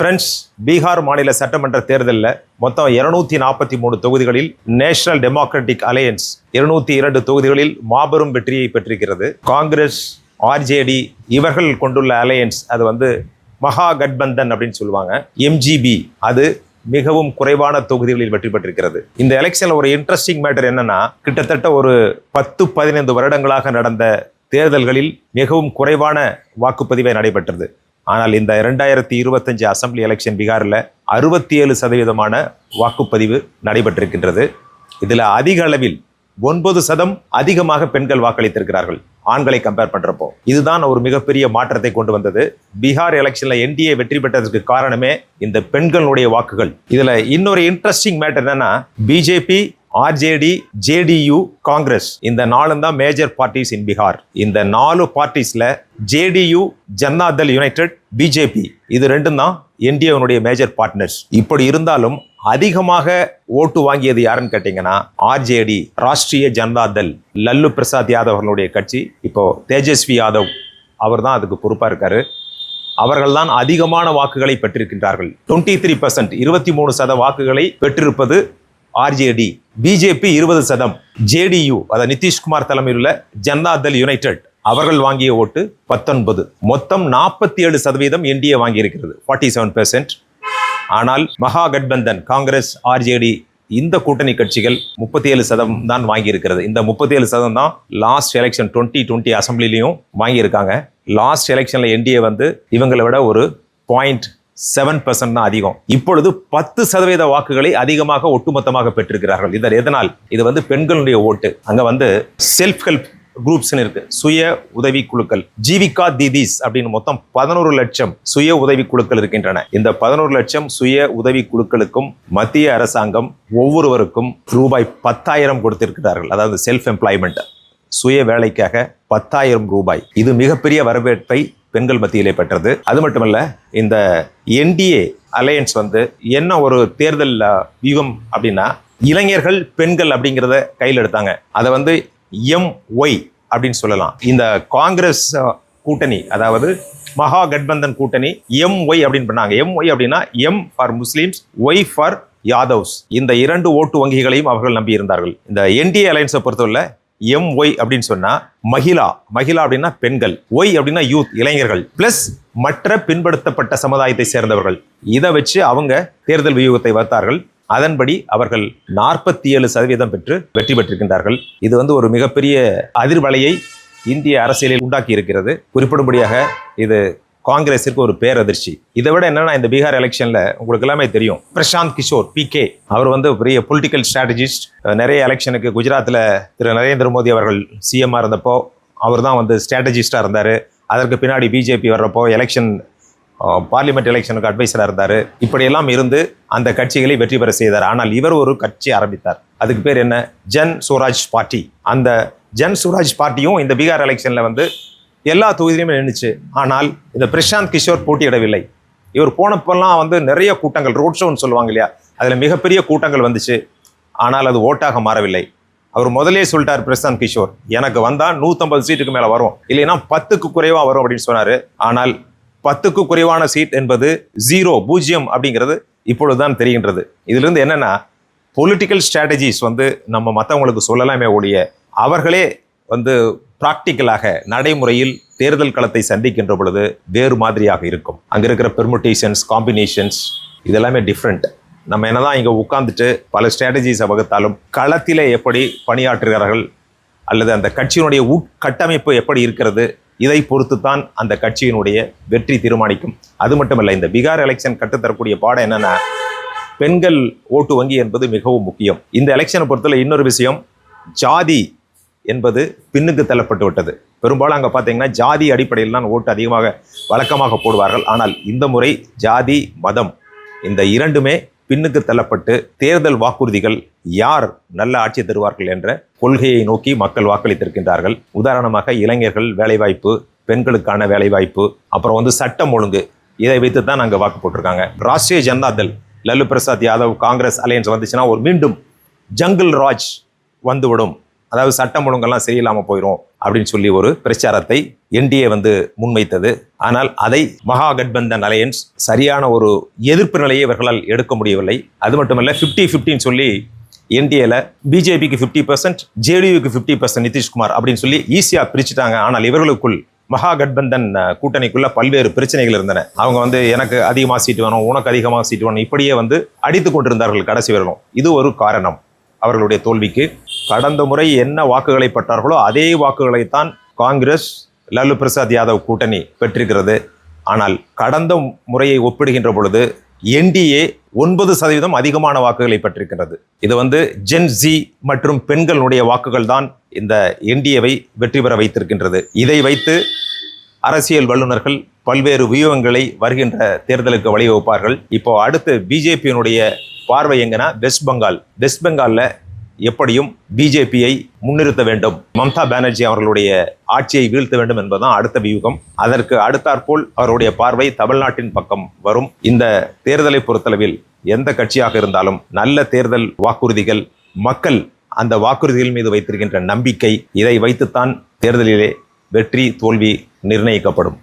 Friends Bihar மாநில சட்டமன்ற தேர்தலில் மொத்தம் இருநூத்தி நாற்பத்தி மூணு தொகுதிகளில் நேஷனல் டெமோக்ராட்டிக் அலையன்ஸ் இருநூத்தி இரண்டு தொகுதிகளில் மாபெரும் வெற்றியை பெற்றிருக்கிறது. காங்கிரஸ் ஆர்ஜேடி இவர்கள் கொண்டுள்ள அலையன்ஸ் அது வந்து மகா கட்பந்தன் அப்படின்னு சொல்லுவாங்க. எம்ஜிபி அது மிகவும் குறைவான தொகுதிகளில் வெற்றி பெற்றிருக்கிறது. இந்த எலெக்ஷனில் ஒரு இன்ட்ரெஸ்டிங் மேட்டர் என்னன்னா கிட்டத்தட்ட ஒரு பத்து பதினைந்து வருடங்களாக நடந்த தேர்தல்களில் மிகவும் குறைவான வாக்குப்பதிவை நடைபெற்றது. ஆனால் இந்த இரண்டாயிரத்தி இருபத்தஞ்சு அசம்பிளி எலெக்ஷன் பீகாரில் அறுபத்தி ஏழு சதவீதமான வாக்குப்பதிவு நடைபெற்றிருக்கின்றது. இதில் அதிக அளவில் ஒன்பது சதம் அதிகமாக பெண்கள் வாக்களித்திருக்கிறார்கள். ஆண்களை கம்பேர் பண்ணுறப்போ இதுதான் ஒரு மிகப்பெரிய மாற்றத்தை கொண்டு வந்தது. பீகார் எலெக்ஷனில் என்டிஏ வெற்றி பெற்றதற்கு காரணமே இந்த பெண்களுடைய வாக்குகள். இதில் இன்னொரு இன்ட்ரெஸ்டிங் மேட்டர் என்னன்னா பிஜேபி ஆர்ஜேடி ஜேடியு காங்கிரஸ். இந்த நாலும் தான் மேஜர் பார்ட்டிஸ் இன் பீகார் இந்த நாலு பார்ட்டிஸ்ல ஜேடியு ஜன்னாதல் யுனைடெட் பிஜேபி இது ரெண்டும் தான் என்டிஏனுடைய மேஜர் பார்ட்னர்ஸ் இப்படி இருந்தாலும் அதிகமாக ஓட்டு வாங்கியது யாருன்னு கேட்டீங்கன்னா ஆர்ஜேடி ராஷ்டிரிய ஜனதா தள் லல்லு பிரசாத் யாதவ் அவர்களுடைய கட்சி. இப்போ தேஜஸ்வி யாதவ் அவர் தான் அதுக்கு பொறுப்பாக இருக்காரு. அவர்கள் தான் அதிகமான வாக்குகளை பெற்றிருக்கின்றார்கள். டுவெண்ட்டி த்ரீ பர்சன்ட் இருபத்தி மூணு சத வாக்குகளை பெற்றிருப்பது ஆர்ஜேடி பிஜேபி இருபது சதம் ஜேடியு அதாவது நிதிஷ்குமார் தலைமையில் உள்ள ஜனதா தள் யுனைடெட் அவர்கள் வாங்கிய ஓட்டு பத்தொன்பது. மொத்தம் நாற்பத்தி ஏழு சதவீதம் என்டிஏ வாங்கியிருக்கிறது ஃபார்ட்டி செவன் பெர்சென்ட் ஆனால் மகா கட்பந்தன் காங்கிரஸ் ஆர்ஜேடி இந்த கூட்டணி கட்சிகள் முப்பத்தி ஏழு சதம் தான் வாங்கியிருக்கிறது. இந்த முப்பத்தி ஏழு சதம் தான் லாஸ்ட் எலெக்ஷன் டுவெண்ட்டி டுவெண்ட்டி அசம்பிளிலையும் வாங்கியிருக்காங்க. லாஸ்ட் எலெக்ஷனில் என்டிஏ வந்து இவங்களை விட ஒரு பாயிண்ட் செவன் பர்சன்ட் தான் அதிகம். இப்பொழுது பத்து சதவீத வாக்குகளை அதிகமாக ஒட்டுமொத்தமாக பெற்றிருக்கிறார்கள். இதர் எதனால்? இது வந்து பெண்களுடைய ஓட்டு. அங்கே வந்து செல்ஃப் ஹெல்ப் குரூப்ஸ்னு இருக்கு. சுய உதவி குழுக்கள். ஜீவிகா தீதிஸ் அப்படின்னு மொத்தம் பதினோரு லட்சம் சுய உதவி குழுக்கள் இருக்கின்றன. இந்த பதினோரு லட்சம் சுய உதவி குழுக்களுக்கும் மத்திய அரசாங்கம் ஒவ்வொருவருக்கும் ரூபாய் பத்தாயிரம் கொடுத்திருக்கிறார்கள். அதாவது செல்ஃப் எம்ப்ளாய்மெண்ட் சுய வேலைக்காக பத்தாயிரம் ரூபாய். இது மிகப்பெரிய வரவேற்பை பெண்கள் மத்தியிலே பெற்றது. அது மட்டுமல்ல இந்த என்டிஏ அலையன்ஸ் வந்து என்ன ஒரு தேர்தல் வியூகம் அப்படின்னா இளைஞர்கள் பெண்கள் அப்படிங்கிறத கையில் எடுத்தாங்க. அதை வந்து எம் ஒய் அப்படின்னு சொல்லலாம். இந்த காங்கிரஸ் கூட்டணி அதாவது மகா கட்பந்தன் கூட்டணி எம் ஒய் அப்படின்னு பண்ணாங்க. எம் ஒய் அப்படின்னா M for Muslims Y for Yadavs இந்த இரண்டு ஓட்டு வங்கிகளையும் அவர்கள் நம்பி இருந்தார்கள் இந்த என்டிஏ அலையன்ஸை பொறுத்தவரை எம் ஒய் அப்படின்னு சொன்னா மகிழா. மகிழா அப்படின்னா பெண்கள். ஒய் அப்படின்னா யூத் இளைஞர்கள். பிளஸ் மற்ற பின்படுத்தப்பட்ட சமுதாயத்தை சேர்ந்தவர்கள். இதை வச்சு அவங்க தேர்தல் வியூகத்தை வகுத்தார்கள் அதன்படி அவர்கள் நாற்பத்தி ஏழு சதவீதம் பெற்று வெற்றி பெற்றிருக்கின்றார்கள். இது வந்து ஒரு மிகப்பெரிய அதிர்வலையை இந்திய அரசியலில் உண்டாக்கி இருக்கிறது குறிப்பிடும்படியாக இது காங்கிரஸிற்கு ஒரு பேரதிர்ச்சி. இதை விட என்னன்னா இந்த பீகார் எலெக்ஷனில் உங்களுக்கு எல்லாமே தெரியும். பிரசாந்த் கிஷோர் பி கே அவர் வந்து பெரிய பொலிட்டிக்கல் ஸ்ட்ராட்டஜிஸ்ட் நிறைய எலெக்ஷனுக்கு குஜராத்தில் திரு நரேந்திர மோடி அவர்கள் சிஎம்மாக இருந்தப்போ அவர் தான் வந்து ஸ்ட்ராட்டஜிஸ்டாக இருந்தார். அதற்கு பின்னாடி பிஜேபி வர்றப்போ எலெக்ஷன் பார்லிமெண்ட் எலெக்ஷனுக்கு அட்வைசராக இருந்தார். இப்படியெல்லாம் இருந்து அந்த கட்சிகளை வெற்றி பெற செய்தார். ஆனால் இவர் ஒரு கட்சி ஆரம்பித்தார். அதுக்கு பேர் என்ன? ஜன் சுவராஜ் பார்ட்டி. அந்த ஜன் சுவராஜ் பார்ட்டியும் இந்த பீகார் எலெக்ஷனில் வந்து எல்லா தொகுதியிலுமே நின்றுச்சு ஆனால் இந்த பிரசாந்த் கிஷோர் போட்டியிடவில்லை. இவர் போனப்பெல்லாம் வந்து நிறைய கூட்டங்கள் ரோட் ஷோன்னு சொல்லுவாங்க இல்லையா? அதில் மிகப்பெரிய கூட்டங்கள் வந்துச்சு. ஆனால் அது ஓட்டாக மாறவில்லை. அவர் முதலே சொல்லிட்டார் பிரசாந்த் கிஷோர் எனக்கு வந்தால் நூற்றம்பது சீட்டுக்கு மேலே வரும். இல்லைன்னா பத்துக்கு குறைவாக வரும் அப்படின்னு சொன்னார். ஆனால் பத்துக்கு குறைவான சீட் என்பது ஜீரோ பூஜ்ஜியம் அப்படிங்கிறது இப்பொழுதுதான் தெரிகின்றது. இதிலிருந்து என்னென்னா பொலிட்டிக்கல் ஸ்ட்ராட்டஜிஸ் வந்து நம்ம மற்றவங்களுக்கு சொல்லலாமே ஒழிய அவர்களே வந்து ப்ராக்டிக்கலாக நடைமுறையில் தேர்தல் களத்தை சந்திக்கின்ற பொழுது வேறு மாதிரியாக இருக்கும். அங்கே இருக்கிற பெர்முட்டேஷன்ஸ் காம்பினேஷன்ஸ் இதெல்லாமே டிஃப்ரெண்ட் நம்ம என்னதான் இங்கே உட்காந்துட்டு பல ஸ்ட்ராட்டஜிஸை வகுத்தாலும் களத்திலே எப்படி பணியாற்றுகிறார்கள் அல்லது அந்த கட்சியினுடைய உட்கட்டமைப்பு எப்படி இருக்கிறது இதை பொறுத்து தான் அந்த கட்சியினுடைய வெற்றி தீர்மானிக்கும். அது மட்டுமல்ல இந்த பீகார் எலெக்ஷன் கற்றுத்தரக்கூடிய பாடம் என்னென்னா பெண்கள் ஓட்டு வங்கி என்பது மிகவும் முக்கியம். இந்த எலெக்ஷனை பொறுத்தவரை இன்னொரு விஷயம் ஜாதி என்பது பின்னுக்கு தள்ளப்பட்டு விட்டது. பெரும்பாலும் அங்கே பார்த்தீங்கன்னா ஜாதி அடிப்படையில் தான் ஓட்டு அதிகமாக வழக்கமாக போடுவார்கள். ஆனால் இந்த முறை ஜாதி மதம் இந்த இரண்டுமே பின்னுக்கு தள்ளப்பட்டு தேர்தல் வாக்குறுதிகள் யார் நல்ல ஆட்சி தருவார்கள் என்ற கொள்கையை நோக்கி மக்கள் வாக்களித்திருக்கின்றார்கள். உதாரணமாக இளைஞர்கள் வேலைவாய்ப்பு பெண்களுக்கான வேலைவாய்ப்பு அப்புறம் வந்து சட்டம் ஒழுங்கு இதை வைத்து தான் நாங்கள் வாக்கு போட்டிருக்காங்க. ராஷ்டிரிய ஜனதாதள் லல்லு பிரசாத் யாதவ் காங்கிரஸ் அலையன்ஸ் வந்துச்சுன்னா ஒரு மீண்டும் ஜங்கிள் ராஜ் வந்துவிடும். அதாவது சட்டம் ஒழுங்கெல்லாம் சரியில்லாமல் போயிடும் அப்படின்னு சொல்லி ஒரு பிரச்சாரத்தை என்டிஏ வந்து முன்வைத்தது. ஆனால் அதை மகா கட்பந்தன் அலையன்ஸ் சரியான ஒரு எதிர்ப்பு நிலையை இவர்களால் எடுக்க முடியவில்லை. அது மட்டுமல்ல ஃபிஃப்டி ஃபிஃப்டின்னு சொல்லி என்டிஏல பிஜேபிக்கு ஃபிஃப்டி பர்சன்ட் ஜேடியூக்கு ஃபிஃப்டி பர்சன்ட் நிதிஷ்குமார் அப்படின்னு சொல்லி ஈஸியாக பிரிச்சுட்டாங்க. ஆனால் இவர்களுக்குள் மகா கட்பந்தன் கூட்டணிக்குள்ள பல்வேறு பிரச்சனைகள் இருந்தன. அவங்க வந்து எனக்கு அதிகமாக சீட்டு வேணும் உனக்கு அதிகமாக சீட்டு வேணும் இப்படியே வந்து அடித்து கொண்டிருந்தார்கள் கடைசி வரலும். இது ஒரு காரணம். அவர்களுடைய தோல்விக்கு கடந்த முறை என்ன வாக்குகளை பெற்றார்களோ அதே வாக்குகளைத்தான் காங்கிரஸ் லாலு பிரசாத் யாதவ் கூட்டணி பெற்றிருக்கிறது. ஆனால் கடந்த முறையை ஒப்பிடுகின்ற பொழுது என்டிஏ ஒன்பது சதவீதம் அதிகமான வாக்குகளை பெற்றிருக்கிறது இது வந்து ஜென் ஜி மற்றும் பெண்களுடைய வாக்குகள் தான் இந்த என்டிஏவை வெற்றி பெற வைத்திருக்கின்றது. இதை வைத்து அரசியல் வல்லுநர்கள் பல்வேறு வியூகங்களை வருகின்ற தேர்தலுக்கு வழிவகுப்பார்கள். இப்போ அடுத்து பிஜேபியினுடைய பார்வை எங்கன்னா வெஸ்ட் பெங்கால். வெஸ்ட் பெங்காலில் எப்படியும் பிஜேபியை முன்னிறுத்த வேண்டும். மம்தா பானர்ஜி அவர்களுடைய ஆட்சியை வீழ்த்த வேண்டும் என்பதுதான் அடுத்த வியூகம். அதற்கு அடுத்தாற்போல் அவருடைய பார்வை தமிழ்நாட்டின் பக்கம் வரும். இந்த தேர்தலை பொறுத்தளவில் எந்த கட்சியாக இருந்தாலும் நல்ல தேர்தல் வாக்குறுதிகள் மக்கள் அந்த வாக்குறுதிகள் மீது வைத்திருக்கின்ற நம்பிக்கை இதை வைத்துத்தான் தேர்தலிலே வெற்றி தோல்வி நிர்ணயிக்கப்படும்.